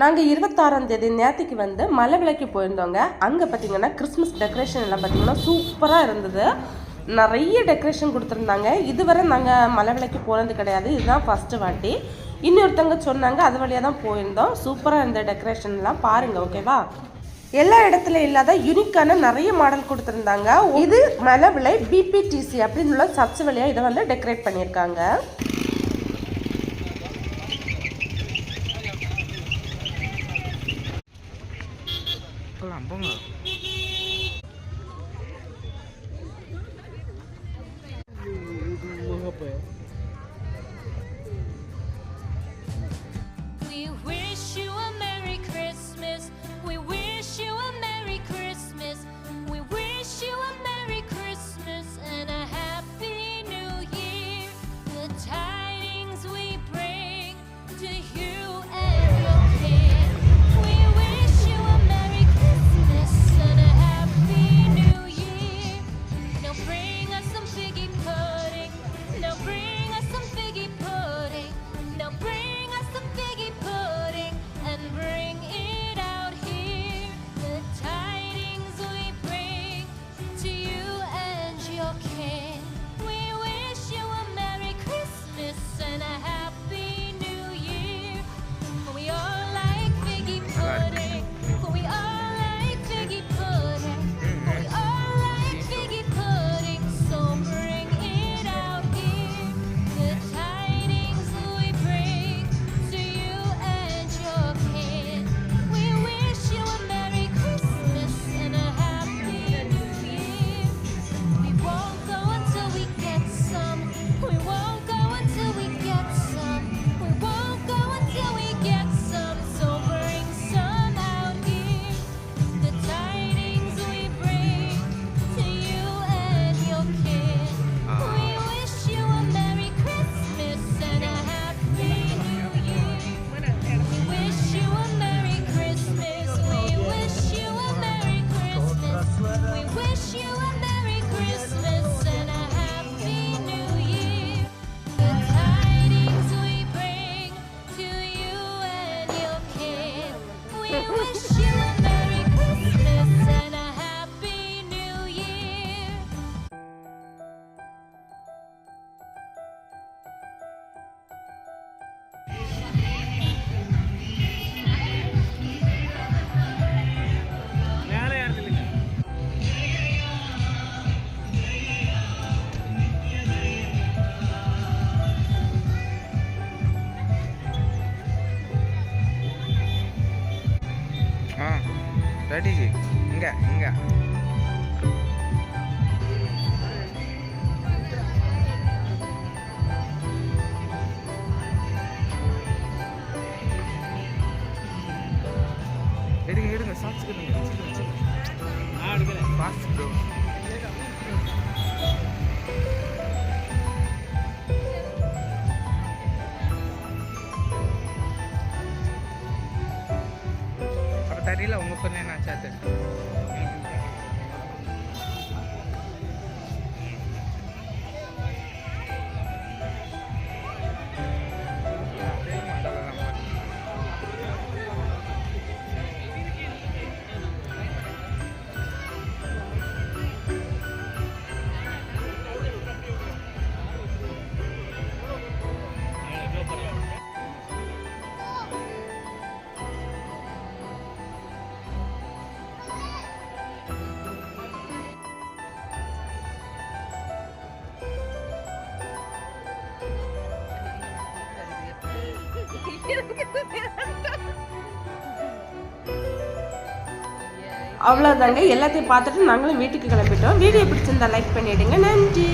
நாங்கள் இருபத்தாறாம் தேதி நேற்றுக்கு வந்து மலை விலைக்கு போயிருந்தோங்க. அங்கே பார்த்தீங்கன்னா கிறிஸ்மஸ் டெக்கரேஷன் எல்லாம் பார்த்தீங்கன்னா சூப்பராக இருந்தது. நிறைய டெக்கரேஷன் கொடுத்துருந்தாங்க. இதுவரை நாங்கள் மலை விலைக்கு போனது கிடையாது. இதுதான் ஃபஸ்ட்டு வாட்டி. இன்னொருத்தவங்க சொன்னாங்க அது வழியாக தான் போயிருந்தோம். சூப்பராக இருந்த டெக்கரேஷன்லாம் பாருங்கள் ஓகேவா எல்லா இடத்துல இல்லாத யூனிக்கான நிறைய மாடல் கொடுத்துருந்தாங்க. இது மலை விலை பிபிடிசி அப்படின்னு உள்ள சர்ச்சு வழியாக இதை வந்து டெக்கரேட் பண்ணியிருக்காங்க. lampung loh. Apa ya? wish you ரெடிஜி இங்கே இங்கே. எடுங்க எடுங்க சாட்சி எடுங்க சாட்சி எடுங்க. ப்ரோ தெரியல உங்கள் பொண்ணு என்ன சாத்து அவ்வளோதாங்க எல்லாத்தையும் பார்த்துட்டு நாங்களும் வீட்டுக்கு கிளம்பிட்டோம். வீடியோ பிடிச்சிருந்தா லைக் பண்ணிவிடுங்க நன்றி.